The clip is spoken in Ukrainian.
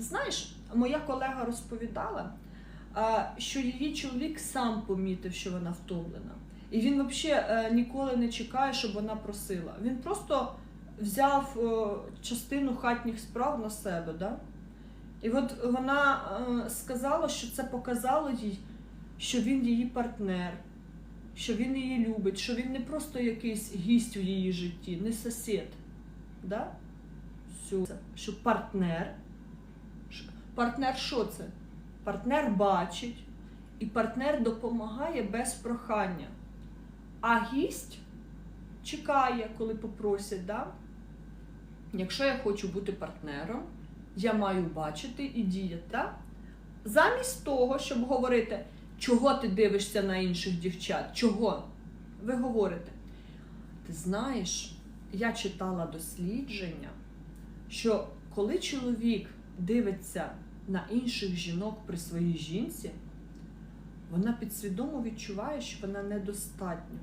Знаєш, моя колега розповідала, що її чоловік сам помітив, що вона втомлена. І він взагалі ніколи не чекає, щоб вона просила. Він просто взяв е, частину хатніх справ на себе. Да? І от вона е, сказала, що це показало їй, що він її партнер, що він її любить, що він не просто якийсь гість у її житті, не сусід. Да? Що партнер. Партнер що це? Партнер бачить, і партнер допомагає без прохання. А гість чекає, коли попросять. Да? Якщо я хочу бути партнером, я маю бачити і діяти. Да? Замість того, щоб говорити, чого ти дивишся на інших дівчат, чого? Ви говорите. Ти знаєш, я читала дослідження, що коли чоловік дивиться на інших жінок при своїй жінці, вона підсвідомо відчуває, що вона недостатня.